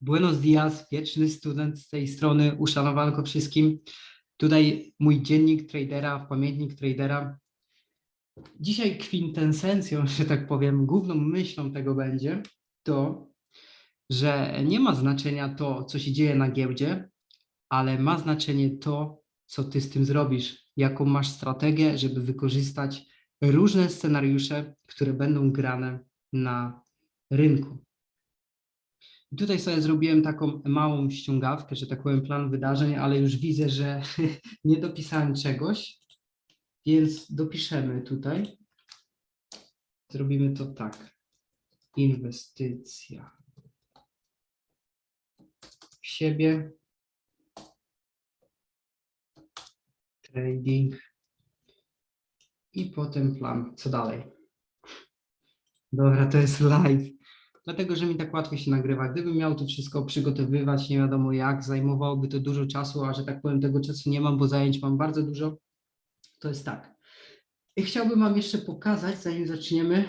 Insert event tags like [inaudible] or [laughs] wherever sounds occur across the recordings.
Buenos dias, wieczny student z tej strony, uszanowanko wszystkim. Tutaj mój dziennik tradera, pamiętnik tradera. Dzisiaj kwintesencją, że tak powiem, główną myślą tego będzie to, że nie ma znaczenia to, co się dzieje na giełdzie, ale ma znaczenie to, co ty z tym zrobisz, jaką masz strategię, żeby wykorzystać różne scenariusze, które będą grane na rynku. I Tutaj sobie zrobiłem taką małą ściągawkę, że tak powiem, plan wydarzeń, ale już widzę, że [laughs] nie dopisałem czegoś, więc dopiszemy tutaj. Zrobimy to tak. Inwestycja w siebie. Trading. I potem plan. Co dalej? Dobra, to jest live. Dlatego, że mi tak łatwo się nagrywa. Gdybym miał to wszystko przygotowywać, nie wiadomo jak, zajmowałoby to dużo czasu, a że tak powiem, tego czasu nie mam, bo zajęć mam bardzo dużo. To jest tak. I chciałbym Wam jeszcze pokazać, zanim zaczniemy.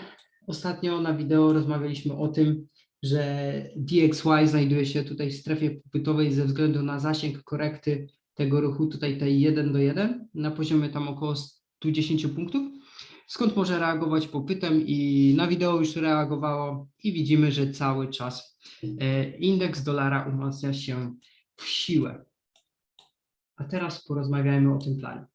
Ostatnio na wideo rozmawialiśmy o tym, że DXY znajduje się tutaj w strefie popytowej ze względu na zasięg korekty tego ruchu, tutaj tej 1 do 1, na poziomie tam około 110 punktów skąd może reagować popytem i na wideo już reagowało i widzimy, że cały czas e, indeks dolara umacnia się w siłę. A teraz porozmawiajmy o tym planie.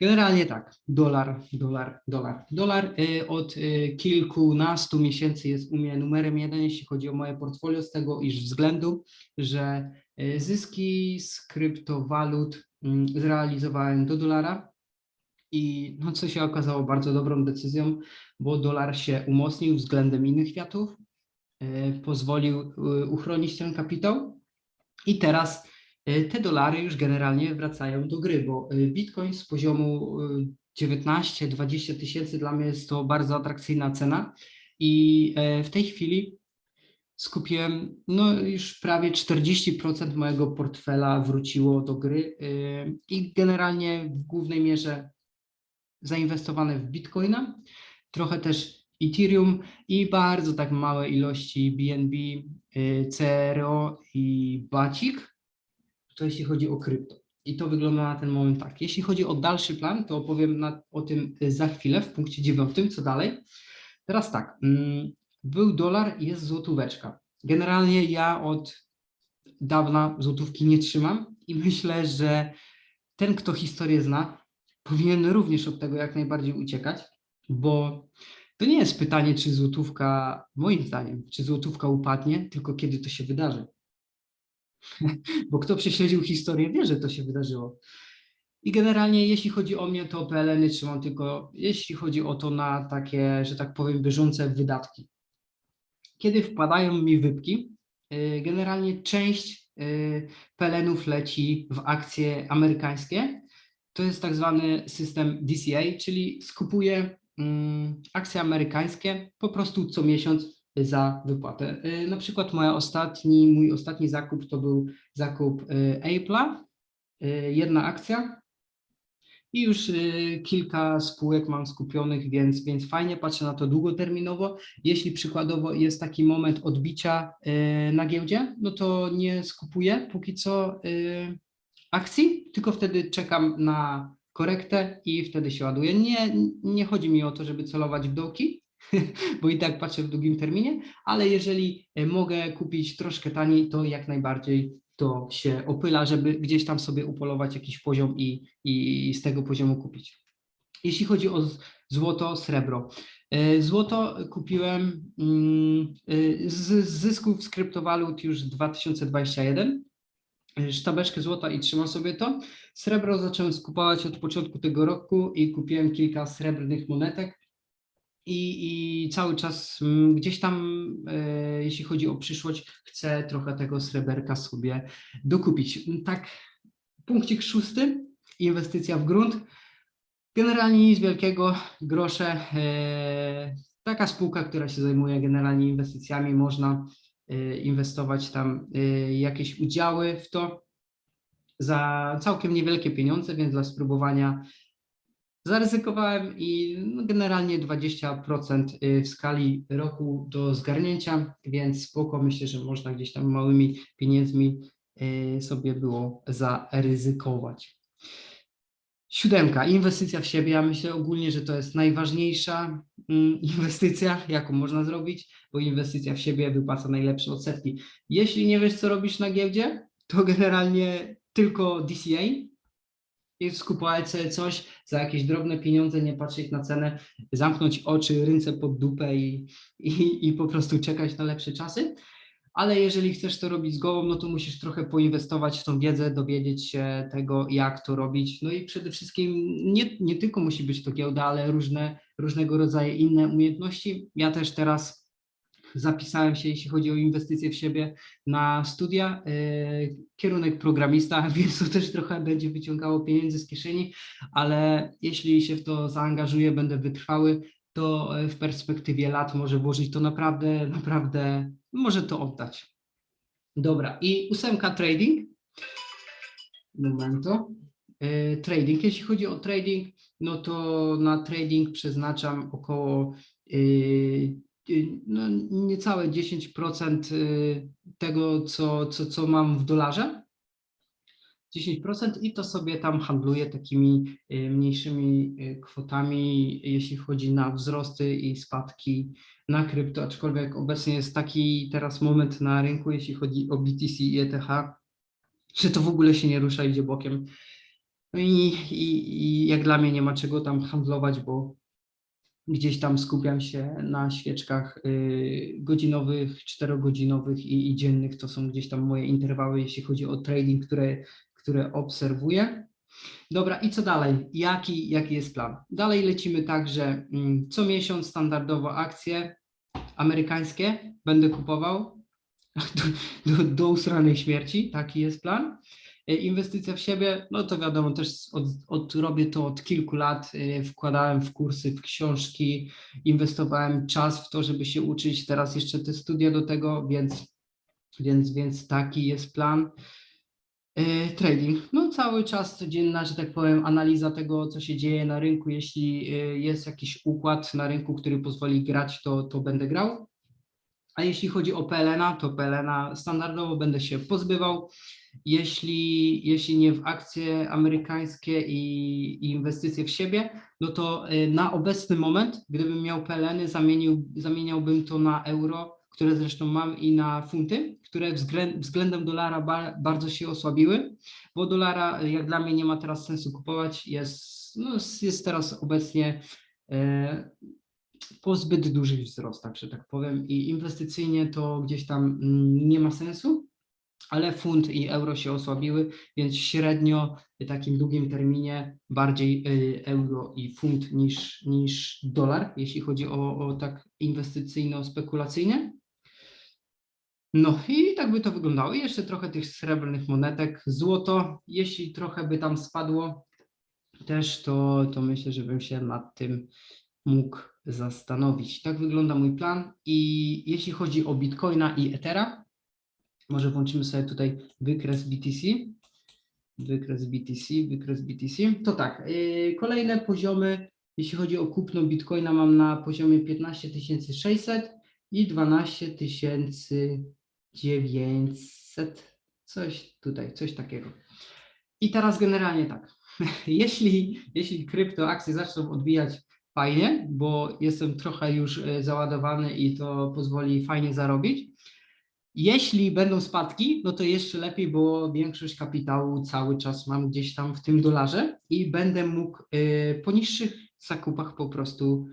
Generalnie tak, dolar, dolar, dolar. Dolar e, od e, kilkunastu miesięcy jest u mnie numerem jeden, jeśli chodzi o moje portfolio, z tego iż względu, że zyski z kryptowalut mm, zrealizowałem do dolara, i no, co się okazało bardzo dobrą decyzją, bo dolar się umocnił względem innych kwiatów, e, pozwolił e, uchronić ten kapitał. I teraz e, te dolary już generalnie wracają do gry, bo Bitcoin z poziomu e, 19-20 tysięcy dla mnie jest to bardzo atrakcyjna cena. I w tej chwili skupiłem, no już prawie 40% mojego portfela wróciło do gry i generalnie w głównej mierze zainwestowane w Bitcoina, trochę też Ethereum i bardzo tak małe ilości BNB, y, CRO i Bacik, to jeśli chodzi o krypto. I to wygląda na ten moment tak. Jeśli chodzi o dalszy plan, to opowiem na, o tym y, za chwilę w punkcie dziewiątym, co dalej. Teraz tak, mm, był dolar, jest złotóweczka. Generalnie ja od dawna złotówki nie trzymam i [laughs] myślę, że ten, kto historię zna, powinien również od tego jak najbardziej uciekać, bo to nie jest pytanie, czy złotówka, moim zdaniem, czy złotówka upadnie, tylko kiedy to się wydarzy. [laughs] bo kto prześledził historię, wie, że to się wydarzyło. I generalnie, jeśli chodzi o mnie, to PLN-y trzymam tylko, jeśli chodzi o to na takie, że tak powiem, bieżące wydatki. Kiedy wpadają mi wypki, y, generalnie część y, PLN-ów leci w akcje amerykańskie, to jest tak zwany system DCA, czyli skupuje mm, akcje amerykańskie po prostu co miesiąc za wypłatę. Y, Na przykład moja ostatni, mój ostatni zakup to był zakup y, Apple'a, y, jedna akcja i już kilka spółek mam skupionych, więc, więc fajnie patrzę na to długoterminowo. Jeśli przykładowo jest taki moment odbicia na giełdzie, no to nie skupuję póki co akcji, tylko wtedy czekam na korektę i wtedy się ładuję. Nie, nie chodzi mi o to, żeby celować w dołki, [laughs] bo i tak patrzę w długim terminie, ale jeżeli e, mogę kupić troszkę taniej, to jak najbardziej to się opyla, żeby gdzieś tam sobie upolować jakiś poziom i, i z tego poziomu kupić. Jeśli chodzi o złoto, srebro. E, Złoto kupiłem mm, e, z zysków z kryptowalut już 2021 sztabeczkę złota i trzymam sobie to. Srebro zacząłem skupować od początku tego roku i kupiłem kilka srebrnych monetek. I, i cały czas mm, gdzieś tam, e, jeśli chodzi o przyszłość, chcę trochę tego sreberka sobie dokupić. Tak, punkcik szósty, inwestycja w grunt. Generalnie nic wielkiego, grosze. E, taka spółka, która się zajmuje generalnie inwestycjami, można inwestować tam y, jakieś udziały w to za całkiem niewielkie pieniądze, więc dla spróbowania Zaryzykowałem i no, generalnie 20% y, w skali roku do zgarnięcia, więc spoko, myślę, że można gdzieś tam małymi pieniędzmi y, sobie było zaryzykować. Siódemka, inwestycja w siebie. Ja myślę ogólnie, że to jest najważniejsza mm, [laughs] inwestycja, jaką można zrobić, bo inwestycja w siebie wypłaca najlepsze odsetki. Jeśli nie wiesz, co robisz na giełdzie, to generalnie tylko DCA, i skupować sobie coś za jakieś drobne pieniądze, nie patrzeć na cenę, zamknąć oczy, ręce pod dupę i, i, i po prostu czekać na lepsze czasy. Ale jeżeli chcesz to robić z głową, no to musisz trochę poinwestować w tą wiedzę, dowiedzieć się tego, jak to robić. No i przede wszystkim nie, nie tylko musi być to giełda, ale różne, różnego rodzaju inne umiejętności. Ja też teraz zapisałem się, jeśli chodzi o inwestycje w siebie, na studia, yy, kierunek programista, [laughs] więc to też trochę będzie wyciągało pieniędzy z kieszeni, ale jeśli się w to zaangażuję, będę wytrwały, to w perspektywie lat może włożyć to naprawdę, naprawdę, może to oddać. Dobra, i ósemka trading. Momento. E, Trading. Jeśli chodzi o trading, no to na trading przeznaczam około y, y, no, niecałe 10% y, tego, co, co, co mam w dolarze. 10% i to sobie tam handluję takimi y, mniejszymi y, kwotami, jeśli chodzi na wzrosty i spadki na krypto, aczkolwiek obecnie jest taki teraz moment na rynku, jeśli chodzi o BTC i ETH, że to w ogóle się nie rusza, idzie bokiem. No i, i, i jak dla mnie nie ma czego tam handlować, bo gdzieś tam skupiam się na świeczkach y, godzinowych, czterogodzinowych i, i dziennych. To są gdzieś tam moje interwały, jeśli chodzi o trading, które, które obserwuję. Dobra, i co dalej? Jaki, jaki jest plan? Dalej lecimy tak, że mm, co miesiąc standardowo akcje amerykańskie będę kupował [laughs] do, do, do usranej śmierci. Taki jest plan. E, Inwestycja w siebie, no to wiadomo, też od, od, robię to od kilku lat. e, Wkładałem w kursy, w książki, inwestowałem czas w to, żeby się uczyć. Teraz jeszcze te studia do tego, więc, więc, więc taki jest plan. E, Trading, no cały czas codzienna, że tak powiem, analiza tego, co się dzieje na rynku. Jeśli e, jest jakiś układ na rynku, który pozwoli grać, to, to będę grał. A jeśli chodzi o PLN-a, to PLN-a standardowo będę się pozbywał. Jeśli, jeśli nie w akcje amerykańskie i, i inwestycje w siebie, no to y, na obecny moment, gdybym miał PLN-y, zamienił, zamieniałbym to na euro, które zresztą mam i na funty, które względ, względem dolara ba, bardzo się osłabiły, bo dolara y, jak dla mnie nie ma teraz sensu kupować, jest, no, jest teraz obecnie e, po zbyt dużych wzrostach, że tak powiem, i inwestycyjnie to gdzieś tam mm, nie ma sensu, ale funt i euro się osłabiły, więc średnio w takim długim terminie bardziej y, euro i funt niż, niż dolar, jeśli chodzi o, o tak inwestycyjno-spekulacyjnie. No i tak by to wyglądało. I jeszcze trochę tych srebrnych monetek, złoto, jeśli trochę by tam spadło też, to, to myślę, że bym się nad tym mógł zastanowić. Tak wygląda mój plan. I jeśli chodzi o Bitcoina i Ethera, może włączymy sobie tutaj wykres BTC, wykres BTC, wykres BTC, to tak, yy, kolejne poziomy, jeśli chodzi o kupno Bitcoina mam na poziomie 15 600 i 12 900, coś tutaj, coś takiego. I teraz generalnie tak, [laughs] jeśli, jeśli kryptoakcje zaczną odbijać fajnie, bo jestem trochę już e, załadowany i to pozwoli fajnie zarobić. Jeśli będą spadki, no to jeszcze lepiej, bo większość kapitału cały czas mam gdzieś tam w tym dolarze i będę mógł e, po niższych zakupach po prostu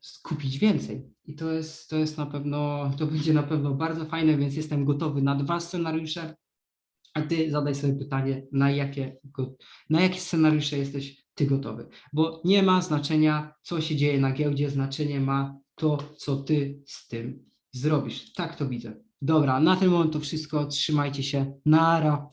skupić więcej. I to jest, to jest na pewno, to będzie na pewno bardzo fajne, więc jestem gotowy na dwa scenariusze. A ty zadaj sobie pytanie, na jakie, na jakie scenariusze jesteś ty gotowy. Bo nie ma znaczenia, co się dzieje na giełdzie, znaczenie ma to, co ty z tym zrobisz. Tak to widzę. Dobra, na ten moment to wszystko. Trzymajcie się. Nara.